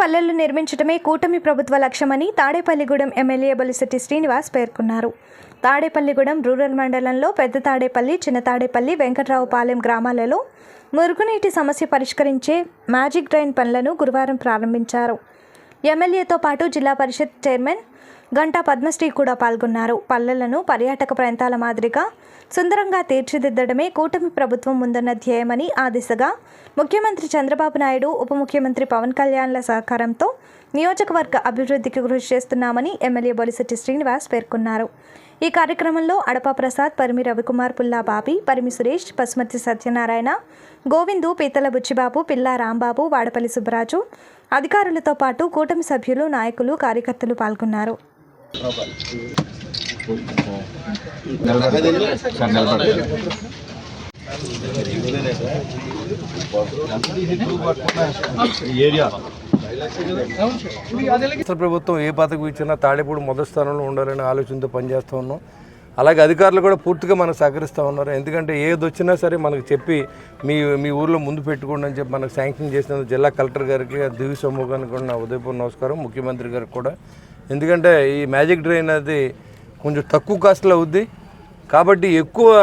పల్లెలు నిర్మించడమే కూటమి ప్రభుత్వ లక్ష్యమని తాడేపల్లిగూడెం ఎమ్మెల్యే బొలిశెట్టి శ్రీనివాస్ పేర్కొన్నారు. తాడేపల్లిగూడెం రూరల్ మండలంలో పెద్ద తాడేపల్లి చిన్న తాడేపల్లి వెంకట్రావుపాలెం గ్రామాలలో మురుగునీటి సమస్య పరిష్కరించే మ్యాజిక్ డ్రైన్ పనులను గురువారం ప్రారంభించారు. ఎమ్మెల్యేతో పాటు జిల్లా పరిషత్ చైర్మన్ గంటా పద్మశ్రీ కూడా పాల్గొన్నారు. పల్లెలను పర్యాటక ప్రాంతాల మాదిరిగా సుందరంగా తీర్చిదిద్దడమే కూటమి ప్రభుత్వం ముందున్న ధ్యేయమని ఆ దిశగా ముఖ్యమంత్రి చంద్రబాబు నాయుడు ఉప ముఖ్యమంత్రి పవన్ కళ్యాణ్ల సహకారంతో నియోజకవర్గ అభివృద్ధికి కృషి చేస్తున్నామని ఎమ్మెల్యే బొలిశెట్టి శ్రీనివాస్ పేర్కొన్నారు. ఈ కార్యక్రమంలో అడపా ప్రసాద్ పరిమి రవికుమార్ పుల్లా బాబి పరిమి సురేష్ పసుమతి సత్యనారాయణ గోవిందు పీతల బుచ్చిబాబు పిల్లా రాంబాబు వాడపల్లి సుబ్బరాజు అధికారులతో పాటు కూటమి సభ్యులు నాయకులు కార్యకర్తలు పాల్గొన్నారు. రాష్ట్ర ప్రభుత్వం ఏ పథకం ఇచ్చినా తాడేపూడి మొదటి స్థానంలో ఉండాలనే ఆలోచనతో పనిచేస్తూ ఉన్నాం. అలాగే అధికారులు కూడా పూర్తిగా మనకు సహకరిస్తూ ఉన్నారు. ఎందుకంటే ఏది వచ్చినా సరే మనకు చెప్పి మీ మీ ఊర్లో ముందు పెట్టుకోండి అని చెప్పి మనకు శాంక్షన్ చేసిన జిల్లా కలెక్టర్ గారికి దివి సమూహానికి కూడా ఉదయపూర్ నమస్కారం. ముఖ్యమంత్రి గారికి కూడా ఎందుకంటే ఈ మ్యాజిక్ డ్రైన్ అది కొంచెం తక్కువ కాస్ట్లో అవుద్ది. కాబట్టి ఎక్కువ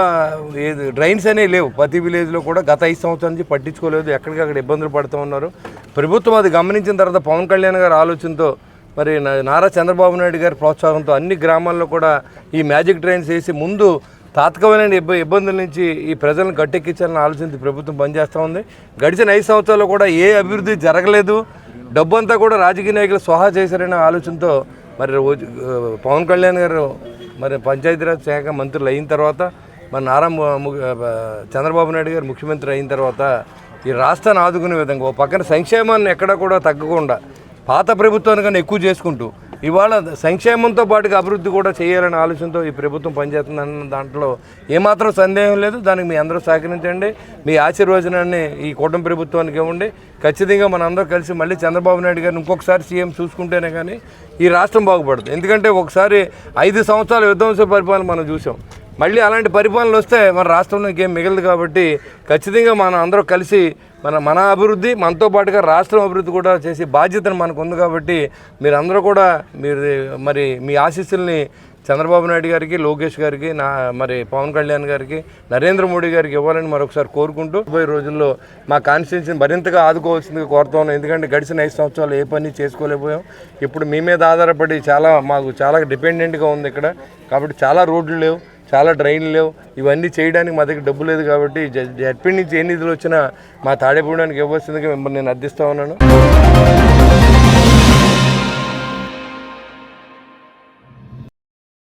ఏది డ్రైన్స్ అనేవి లేవు. ప్రతి విలేజ్లో కూడా గత ఐదు సంవత్సరాల నుంచి పట్టించుకోలేదు. ఎక్కడికక్కడ ఇబ్బందులు పడుతూ ఉన్నారు. ప్రభుత్వం అది గమనించిన తర్వాత పవన్ కళ్యాణ్ గారి ఆలోచనతో మరి నా- నారా చంద్రబాబు నాయుడు గారి ప్రోత్సాహంతో అన్ని గ్రామాల్లో కూడా ఈ మ్యాజిక్ డ్రైన్స్ వేసి ముందు తాత్కాలికమైన ఇబ్బ ఇబ్బందుల నుంచి ఈ ప్రజలను గట్టెక్కించాలని ఆలోచించి ప్రభుత్వం పనిచేస్తూ ఉంది. గడిచిన ఐదు సంవత్సరాల్లో కూడా ఏ అభివృద్ధి జరగలేదు. డబ్బు అంతా కూడా రాజకీయ నాయకులు స్వహా చేశారనే ఆలోచనతో మరి రోజు పవన్ కళ్యాణ్ గారు మరి పంచాయతీరాజ్ శాఖ మంత్రులు అయిన తర్వాత మరి నారా చంద్రబాబు నాయుడు గారు ముఖ్యమంత్రి అయిన తర్వాత ఈ రాష్ట్రాన్ని ఆదుకునే విధంగా ఓ పక్కన సంక్షేమాన్ని ఎక్కడా కూడా తగ్గకుండా పాత ప్రభుత్వానికన్నా ఎక్కువ చేసుకుంటూ ఇవాళ సంక్షేమంతో పాటుగా అభివృద్ధి కూడా చేయాలనే ఆలోచనతో ఈ ప్రభుత్వం పనిచేస్తుందన్న దాంట్లో ఏమాత్రం సందేహం లేదు. దానికి మీ అందరూ సహకరించండి. మీ ఆశీర్వచనాన్ని ఈ కూటమి ప్రభుత్వానికి ఇవ్వండి. ఖచ్చితంగా మన అందరూ కలిసి మళ్ళీ చంద్రబాబు నాయుడు గారిని ఇంకొకసారి సీఎం చూసుకుంటేనే కానీ ఈ రాష్ట్రం బాగుపడుతుంది ఎందుకంటే ఒకసారి ఐదు సంవత్సరాల విధ్వంస పరిపాలన మనం చూసాం. మళ్ళీ అలాంటి పరిపాలన వస్తే మన రాష్ట్రంలో ఇంకేం మిగలదు కాబట్టి ఖచ్చితంగా మనం అందరూ కలిసి మన మన అభివృద్ధి మనతో పాటుగా రాష్ట్రం అభివృద్ధి కూడా చేసే బాధ్యతను మనకు ఉంది కాబట్టి మీరందరూ కూడా మీరు మరి మీ ఆశీస్సుల్ని చంద్రబాబు నాయుడు గారికి లోకేష్ గారికి నా మరి పవన్ కళ్యాణ్ గారికి నరేంద్ర మోడీ గారికి ఇవ్వాలని మరొకసారి కోరుకుంటూ పోయే రోజుల్లో మా కాన్స్టిట్యూన్సీని మరింతగా ఆదుకోవాల్సిందిగా కోరుతా ఉన్నాం ఎందుకంటే గడిచిన ఐదు సంవత్సరాలు ఏ పని చేసుకోలేకపోయాం. ఇప్పుడు మీ మీద ఆధారపడి చాలా మాకు చాలా డిపెండెంట్గా ఉంది ఇక్కడ. కాబట్టి చాలా రోడ్లు లేవు. చాలా డ్రైన్లు లేవు. ఇవన్నీ చేయడానికి మా దగ్గర డబ్బు లేదు కాబట్టి జ- జడ్పీ నుంచి ఏ నిధులు వచ్చినా మా తాడేపూడానికి ఇవ్వాల్సిందిగా మిమ్మల్ని నేను అర్థిస్తా ఉన్నాను.